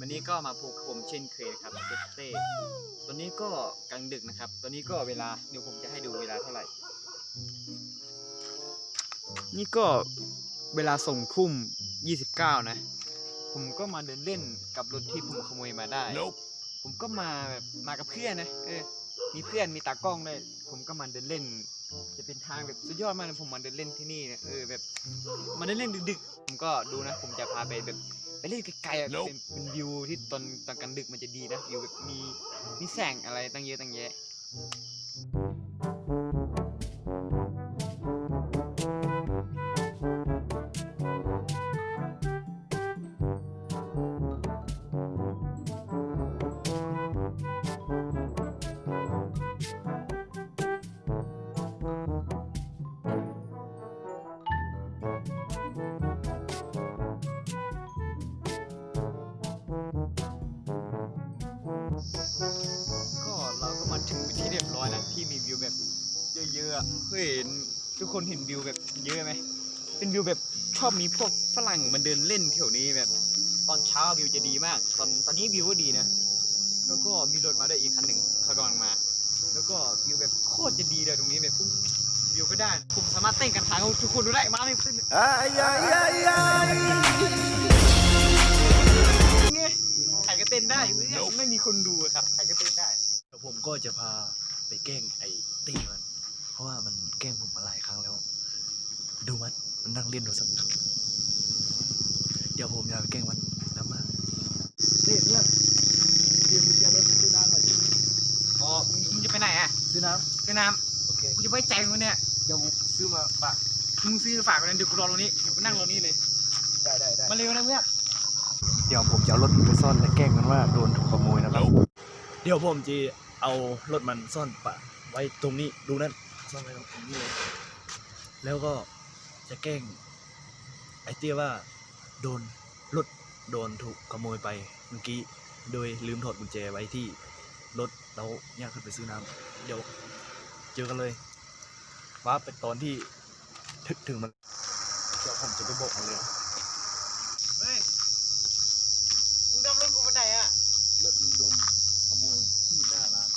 วันนี้ก็มาพบกับผมเช่นเคยนะครับเซฟเต้ตอนนี้ก็กลางดึกนะครับ ตอนนี้ก็เวลาเดี๋ยวผมจะให้ดูเวลาเท่าไหร่ นี่ก็เวลาส่งทุ่ม29 นะ ผมก็มาเดินเล่นกับรถที่ผมขโมยมาได้ ผมก็มาแบบมากับเพื่อนนะ เออ มีเพื่อนมีตากล้องด้วย ผมก็มาเดินเล่น จะเป็นทางแบบสุดยอดมากเลยผมมาเดินเล่นที่นี่เนี่ยเออแบบมาเดินเล่นดึกๆ ผมก็ดูนะ ผมจะพาไปแบบ ไปเล่นไกลๆอะเป็นเป็นวิวที่ตอนตอนกลางดึกมันจะดีนะวิวแบบมีมีแสงอะไรตั้งเยอะตั้งแยะ ก็เราก็มาถึงที่เรียบร้อยนะที่มีวิวแบบเยอะๆอะเฮ้ยเห็นทุกคนเห็นวิวแบบเยอะไหมเป็นวิวแบบชอบมีพวกฝรั่งมาเดินเล่นแถวนี้แบบ ตอนเช้าวิวจะดีมาก ตอนตอนนี้วิวก็ดีนะ แล้วก็มีรถมาได้วยอีกคันหนึ่งเขากำลังมา แล้วก็วิวแบบโคตรจะดีเลยตรงนี้แบบวิวก็ได้ผมสามารถเต้นกันทางทุกคนดูได้มาเลยเต้น Ay, ay, ay, ay. ได้เว้ยไม่มีคนดูอะครับ ใครก็เต้นได้ เดี๋ยวผมก็จะพาไปแกล้งไอ้ตี้มัน เพราะว่ามันแกล้งผมมาหลายครั้งแล้ว ดูมันมันนั่งเล่นโทรศัพท์เดี๋ยวผมจะไปแกล้งมันนำมานี่เนี่ยเตรียมกุญแจรถซื้อน้ำหน่อยดิอ๋อมึงมึงจะไปไหนอะซื้อน้ไปน้ำโอเคำกูจะไว้ใจมึงเนี่ยเดี๋ยวผมซื้อมาฝากมึงซื้อฝากกันนะเดี๋ยวกูรอตรงนี้เดี๋ยวกูนั่งรอนี่เลยได้ได้ได้มาเร็วนะเพื่อน เดี๋ยวผมจะเอารถมันไปซ่อนและแกล้งมันว่าโดนถูกขโมยนะครับ เดี๋ยวผมจะเอารถมันซ่อนปะไว้ตรงนี้ดูนั่นซ่อนไว้ตรงนี้เลยแล้วก็จะแกล้งไอ้เตี้ยว่าโดนรถโดนถูกขโมยไปเมื่อกี้ โดยลืมถอดกุญแจไว้ที่รถแล้วย่างขึ้นไปซื้อน้ำเดี๋ยวเจอกันเลยว่าเป็นตอนที่ถึงถึงมันเดี๋ยวผมจะไปบอกมันเลย เฮ้ยมึงทำรถกูไปไหนอ่ะรถมันโดนขโมยที่หน้าร้าน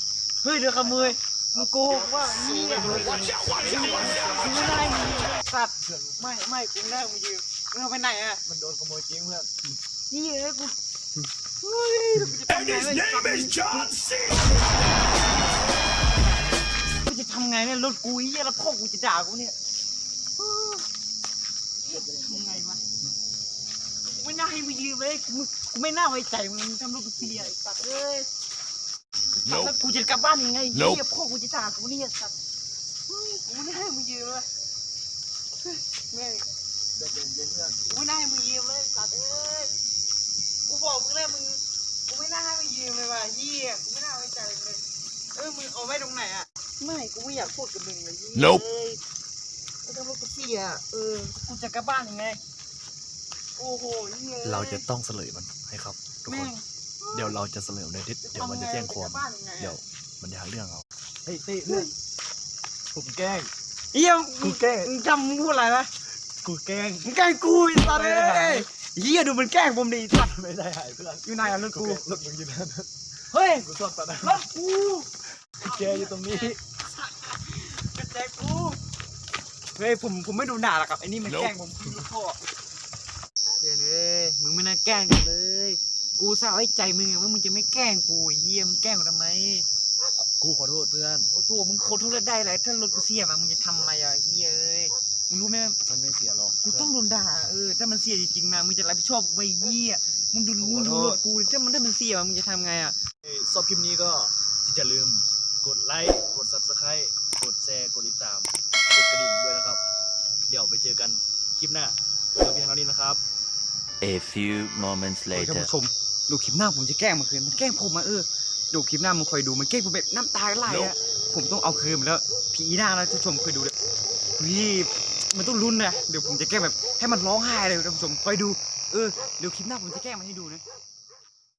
เฮ้ยเดี๋ยวขโมยมึงโกหกว่านี่อะมึงไม่ได้มึงสัตว์ไม่ไม่กูไม่ได้มึงยืมมึงเอาไปไหนอะมันโดนขโมยจริงเพื่อนนี่เอ้ยกูเฮ้ยเดี๋ยวกูจะทำไงเนี่ยกูจะทำไงเนี่ยรถกูไอ้เหี้ยแล้วพ่อกูจะด่ากูเนี่ยเออทำไงวะกู ไม่น่าให้มึงยืมเลยกูกูไม่น่าไว้ใจมึงทำรถกูเสียไอ้สัตว์เอ้ยแล้วกูจะกลับบ้านยังไงเหี้ยพ่อกูจะด่ากูเนี่ยสัตว์เฮ้ยกูไม่น่าให้มึงยืมเลยเฮ้ยแม่งเย็นเย็นเพื่อนกูไม่น่าให้มึงยืมเลยสัตว์เอ้ยกูบอกมึงแล้วมึงกูไม่น่าให้มึงยืมเลยว่ะเฮียกูไม่น่าไว้ใจเลยเออมึงเอาไว้ตรงไหนอะไม่กูไม่อยากพูดกับมึงเลยเหี้ย Nope เอ้ยไม่ต้องพูดกับพี่อะเออกูจะกลับบ้านยังไง โอ้โหเฮียเราจะต้องเฉลยมันให้ครับ ทุกคแม่น งเดี๋ยวเราจะเฉลยในทิศเดี๋ยวมันจะแจ้งความ ทำไกลับบ้านยังไงอะเดี๋ยวมันจะหาเรื่องเราเฮ้ยตีเพื่อนผมแกล้งเฮียกูแกล้ง มึงจำมึงพูดอะไรนะกูแกล้ง มึงแกล้งกูไอ้สัตว์ไม่เอ้ได้ยเฮียดูมันแกล้งผมดิไอ้สัตว์ไม่ได้หายเพื่อนอยู่ไหนอะรถกูกูรถมึงอยู่นั่นเฮ้ยกูซ่อนตอนนั้นรถกูแกอยู่ตรงนี้กระแจกูเฮ้ยผมผมไม่ดูหนาหรอกครับไอ้นี่มันแกล้งผมคือพ่อเฮ้ยเอ้ย มึงไม่น่าแกล้งกันเลย กูสาวไว้ใจมึงอะว่ามึงจะไม่แกล้งกูไอ้เยี่ยมงแกล้งกูทำไม กูขอโทษเพื่อน โอ้ตัวมึงโคตรทุเรศได้เลยถ้ารถกูเสียมามึงจะทำอะไรอะเฮียเอ้ยมึงรู้ไหมมันไม่เสียหรอกกูต้องโดนด่าเออถ้ามันเสียจริงๆมามึงจะรับผิดชอบกูไหม่เยี่ยมึงดูมึงดูรถกูถ้ามันถ้ามันเสียมามึงจะทำไงอะเอ้ยชอบคลิปนี้ก็อย่าลืมกดไลค์ กด subscribe กดแชร์ กดติดตาม กดกระดิ่งด้วยนะครับ เดี๋ยวไปเจอกันคลิปหน้าเราเพียงเท่านี้นะครับ A few moments ท่าน later. ผู้ชมดูคลิปหน้าผมจะแกล้งมันคืนมันแกล้งผมมาเออดูคลิปหน้ามึงคอยดูมันแกล้งผมแบบน้ำตาไหลอะผมต้องเอาคืนมันแล้วผีหน้านะท่านผู้ชมคอยดูเลยพี่มันต้องลุ้นนะเดี๋ยวผมจะแกล้งแบบให้มันร้องไห้เลยท่านผู้ชมคอยดูเออเดี๋ยวคลิปหน้าผมจะแกล้งมันให้ดูนะ